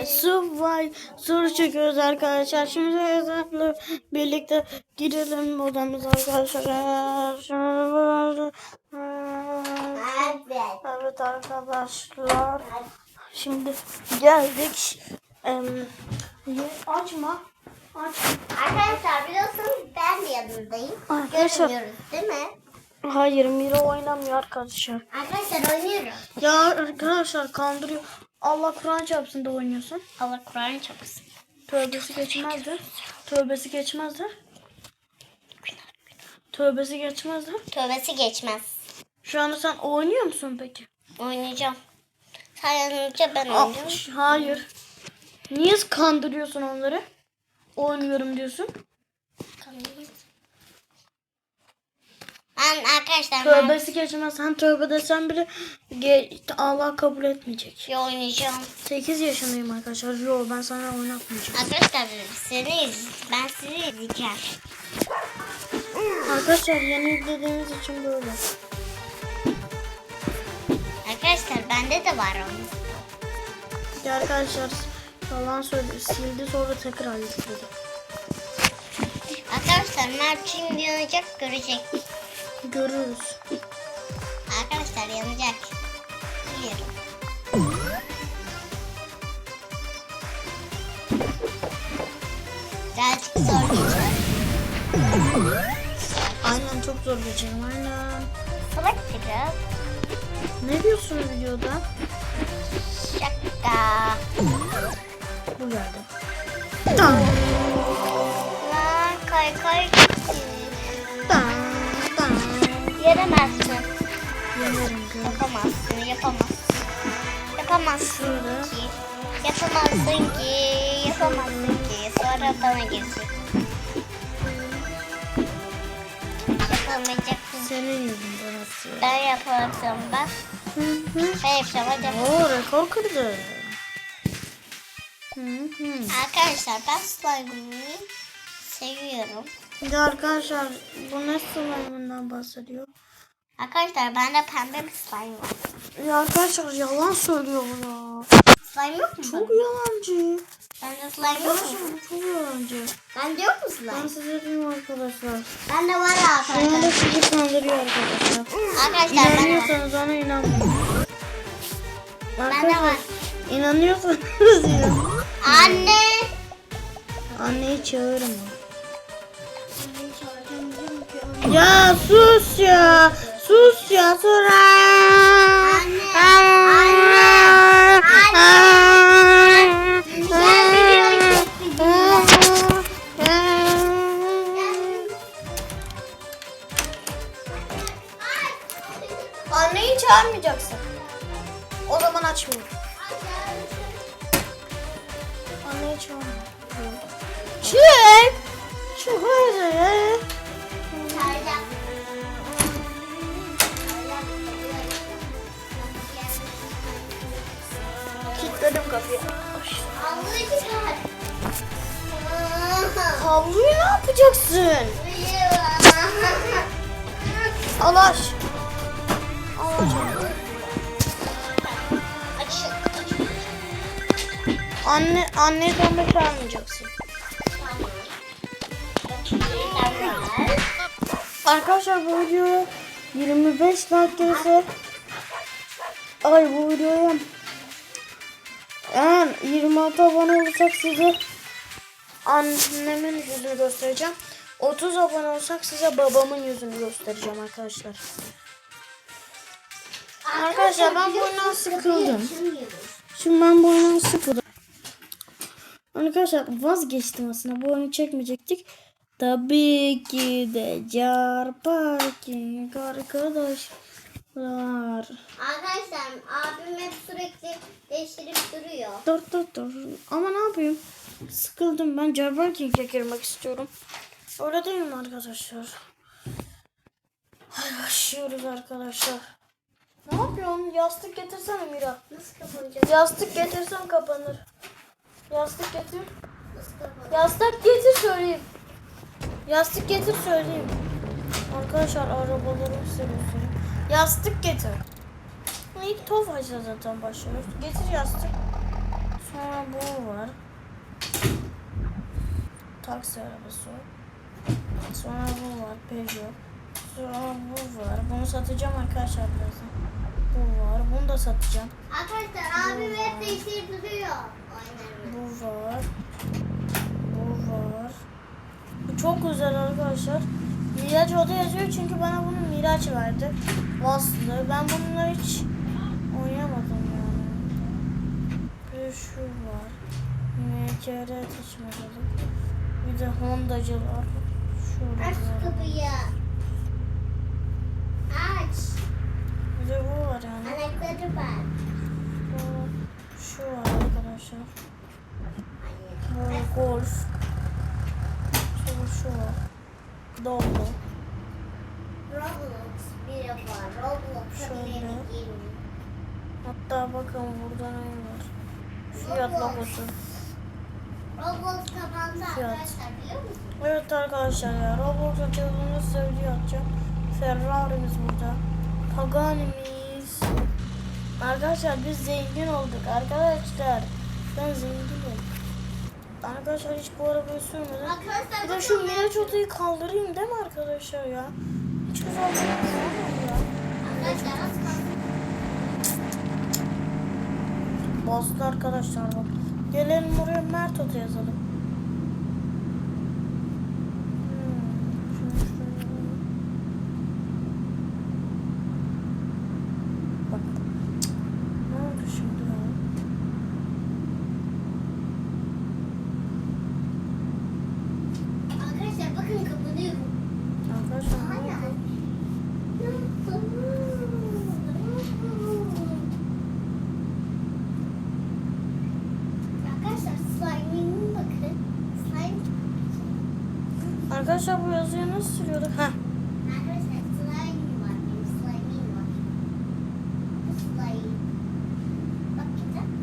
Ee, su var. Soru çekiyoruz arkadaşlar. Şimdi hesapla birlikte girelim odamıza arkadaşlar. Evet. Evet arkadaşlar. Şimdi geldik. Em, ye- açma. Açma. Arkadaşlar biliyorsunuz ben de yanındayım. Arkadaşlar. Görmüyoruz değil mi? Hayır Mira oynamıyor arkadaşlar. Arkadaşlar oynuyoruz. Ya arkadaşlar kandırıyor. Allah Kur'an çarpsın da oynuyorsun. Allah Kur'an çapısın. Tövbesi geçmezdi. Tövbesi geçmezdi. Tövbesi geçmezdi. Tövbesi geçmez. Şu anda sen oynuyor musun peki? Oynayacağım. Sen yanınca ben Aa, oynayacağım. ş- hayır. Niye kandırıyorsun onları? Oynuyorum diyorsun. Ben arkadaşlar ben Tövbesi geçmez. Sen tövbe desen bile ge- Allah kabul etmeyecek. şey oynayacağım. 8 yaşındayım arkadaşlar. Yo ben sana oynatmayacağım. Arkadaşlar seni iz, ben sizi izleyeceğim. Arkadaşlar yeni yüklediğimiz için böyle. Arkadaşlar bende de var onun. Ya arkadaşlar yalan söyledi. Sildi sonra tekrar yükledi. Arkadaşlar Mert şimdi yanacak görecek. Görürüz. Arkadaşlar yanacak. Biliyorum. Birazcık zor geçer. Aynen çok zor geçerim aynen. Salak biraz. Ne diyorsun videoda? Şaka. Bu geldi. Tan, Lan kay kay gitti. Gör. Yapamazsın, yapamazsın. Yapamazsın ki. Yapamazsın ki. Yapamazsın ki. Sonra bana girsin. Yapamayacaksın. Senin yüzünden atıyor. Ben hı. Ben yapacağım hadi. Oo rekor kırdı. Arkadaşlar ben slime'ı seviyorum. De arkadaşlar bu ne slime'ından bahsediyor? Arkadaşlar bende pembe bir slime var. Ya arkadaşlar yalan söylüyor bu ya. Slime yok mu? Çok yalancı. Bende slime yok mu? Arkadaşlar çok yalancı. Bende yok mu Ben slime? size diyeyim arkadaşlar. Bende var Şu anda arkadaşlar. sizi kandırıyor arkadaşlar. Arkadaşlar. İnanıyorsanız ona inanmayın. Bende Arkadaşlar var. inanıyorsanız ya. Anne. Anneyi çağırma. Ya sus ya. Sus ya sonra. Anne. Anneyi çağırmayacaksın. O zaman açmıyorum. Anneyi çağırma. Çık. Kilitledim kapıyı. Havluyu ne yapacaksın? Alaş. Anne, anne dönme çağırmayacaksın. Arkadaşlar bu videoya 25 like gelirse Ay bu videoya eğer 26 abone olursak size annemin yüzünü göstereceğim. 30 abone olsak size babamın yüzünü göstereceğim arkadaşlar. Arkadaşlar ben bu oyundan sıkıldım. Şimdi ben bu oyundan sıkıldım. Arkadaşlar vazgeçtim aslında. Bu oyunu çekmeyecektik. Tabii ki de car parking arkadaşlar. Arkadaşlar abim hep sürekli değiştirip duruyor. Dur dur dur. Ama ne yapayım? Sıkıldım. Ben car parking'e girmek istiyorum. Öyle değil mi arkadaşlar? Hadi başlıyoruz arkadaşlar. Ne yapıyorsun? Yastık getirsene Mira. Nasıl kapanacak? Yastık getirsen kapanır. Yastık getir. Nasıl kapanacak? Yastık getir söyleyeyim. Yastık getir söyleyeyim. Arkadaşlar size göstereyim. Yastık getir. İlk Tofaş'la zaten başlıyoruz. Getir yastık. Sonra bu var. Taksi arabası. Sonra bu var. Peugeot. Sonra bu var. Bunu satacağım arkadaşlar birazdan. Bu var. Bunu da satacağım. Arkadaşlar abim hep değiştiriyor. Bu var. Bu var. Çok güzel arkadaşlar. Miraç o da yazıyor çünkü bana bunu Miraç verdi. Vaslı. Ben bununla hiç oynamadım yani. Bir şu var. MKR taşımadık. Bir de Honda'cılar. Şurada. Aç var. kapıyı. Aç. Bir de bu var yani. Anahtarı. Bu, şu var arkadaşlar. Bu golf. Şu, şu var. Doblo. Roblox biri var. Roblox'a Şöyle. Hatta bakın burada ne var? Fiyat logosu. Roblox kapandı arkadaşlar biliyor musunuz? Evet arkadaşlar ya Roblox açıldığında size video atacağım. Ferrari'miz burada. Pagani'miz. Arkadaşlar biz zengin olduk arkadaşlar. Ben zenginim. Arkadaşlar hiç bu arabayı sürmedim. Arkadaşlar Bir de şu Miraç Oto'yu kaldırayım değil mi arkadaşlar ya? Hiç güzel değil ya. Arkadaşlar az. Bastı arkadaşlar bak. Gelelim oraya Mert Oto yazalım. Hmm, şunu şuraya- Bak. Ne oldu şimdi ya? Arkadaşlar bakın kapanıyorum. Arkadaşlar ne Aynen. oldu? Arkadaşlar slime'ine bakın. Slime. Arkadaşlar bu yazıyı nasıl sürüyorduk? Heh.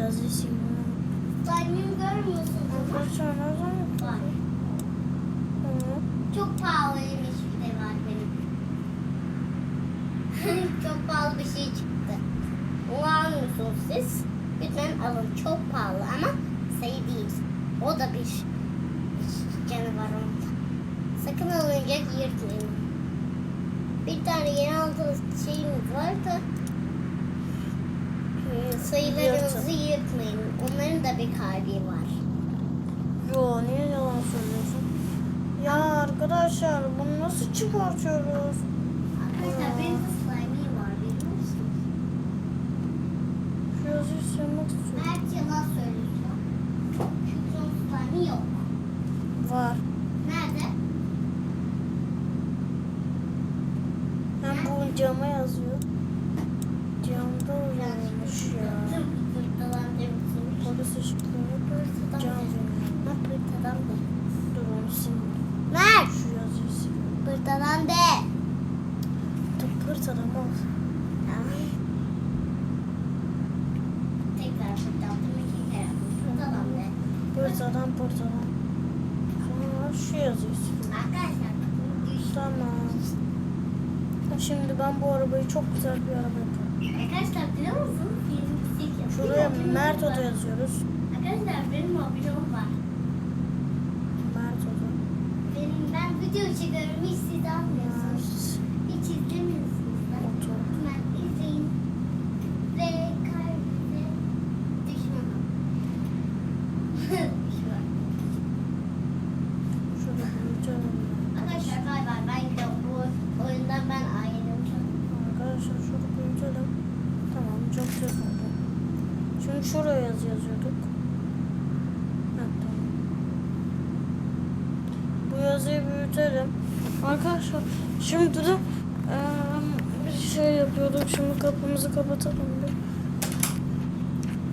Yazıyı. Slime'imi Arkadaşlar var. Hı. Çok pahalıymış bir de var benim. Çok pahalı bir şey çıktı. Onu almıyorsunuz siz. Lütfen alın. Çok pahalı ama sayı değil. O da bir. Sakın alınacak yırtmayın. Bir tane yeni aldığınız şeyimiz var da e, sayılarınızı yırtmayın. Onların da bir kalbi var. Yo niye yalan söylüyorsun? Ya arkadaşlar bunu nasıl çıkartıyoruz? Arkadaşlar benim de slime'im var biliyor musunuz? Şu yazıyı silmek istiyorum. Mert yalan söylüyor. Çünkü onun slime'ı yok. Var. Cama yazıyor. Camda uyanmış ya. Işıkları Pırtadan cam. Ha pırtadan de. Dur onu silmiyorum. Mert! Şu yazıyı siliyorum. Pırtadan de. Dur pırt adam ol. Tekrar pırtalandım. iki kere. Pırtadan de. Pırt adam pırt adam. Sonra şu yazıyı siliyorum. Arkadaşlar. Tamam. Şimdi ben bu arabayı çok güzel bir araba yapıyorum. Arkadaşlar biliyor musunuz? Yeni bir şey yapıyor. Şuraya Benim Mert Oto yazıyoruz. Arkadaşlar benim mobilom var. Mert Oto. Benim, ben video çekiyorum. Hiç siz almıyorsunuz. Hiç izlemiyorsunuz da. Oto. Hemen izleyin. Ve kalbine düşmanım. Düşman. Şöyle büyütelim. Arkadaşlar bay bay. Ben gidiyorum. Bu oyundan ben ayrılacağım. Arkadaşlar şunu büyütelim. Tamam çok güzel oldu. Şimdi şuraya yazı yazıyorduk. Ha, tamam. Bu yazıyı büyütelim. Arkadaşlar şimdi de eee, bir yapıyorduk. Şimdi kapımızı kapatalım bir.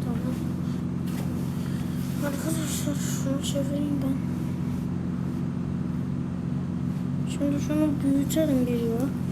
Tamam. Arkadaşlar şunu çevireyim ben. Şimdi şunu büyütelim geliyor. Ne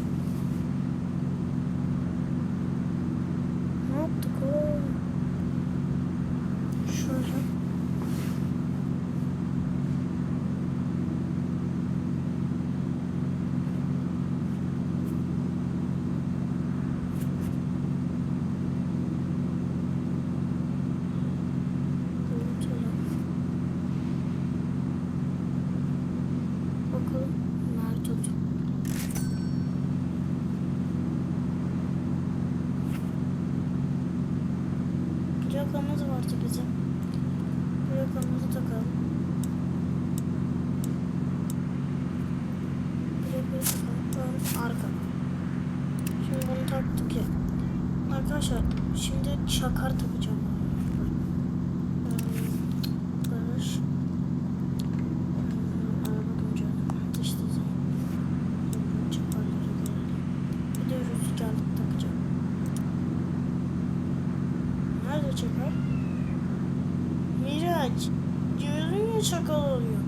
arka. Şimdi bunu taktık ya. Arkadaşlar şimdi çakar takacağım. Barış. Hmm, hmm, çakar. Miraç, diyorum ya çakal oluyor.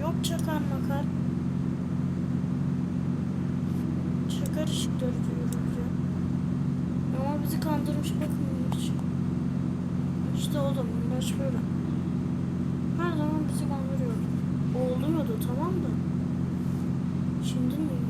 Yok çakal makar. Şeker ışıkları diyoruz ya. Ama bizi kandırmış bakın hiç. İşte o da bunlar böyle. Her zaman bizi kandırıyordu. O oluyordu tamam da. Şimdi mi?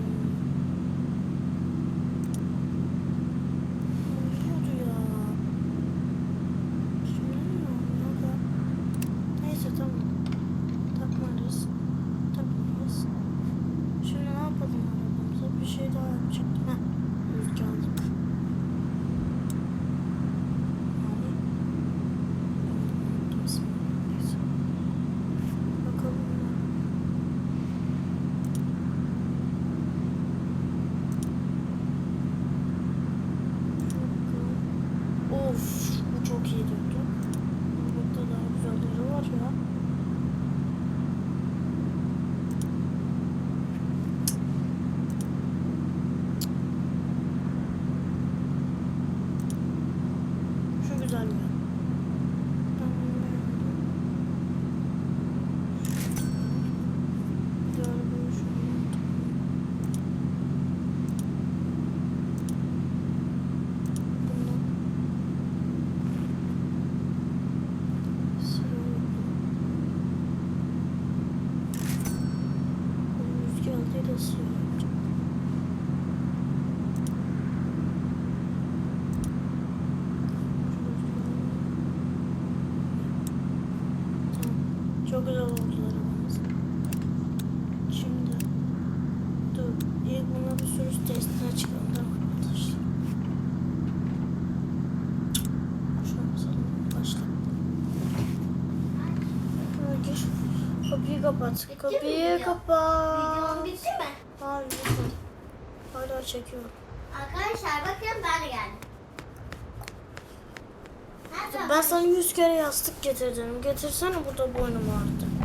kapat. Kapıyı kapat. Videom bitti mi? Hayır bitmedi. Hala çekiyorum. Arkadaşlar bakın ben geldim. Ben sana yüz kere yastık getirdim. Getirsene burada boynum ağrıdı.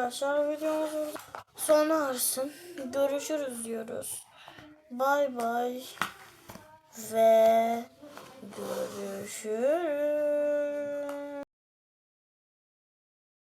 arkadaşlar videomuz sona arsın. Görüşürüz diyoruz. Bay bay ve görüşürüz.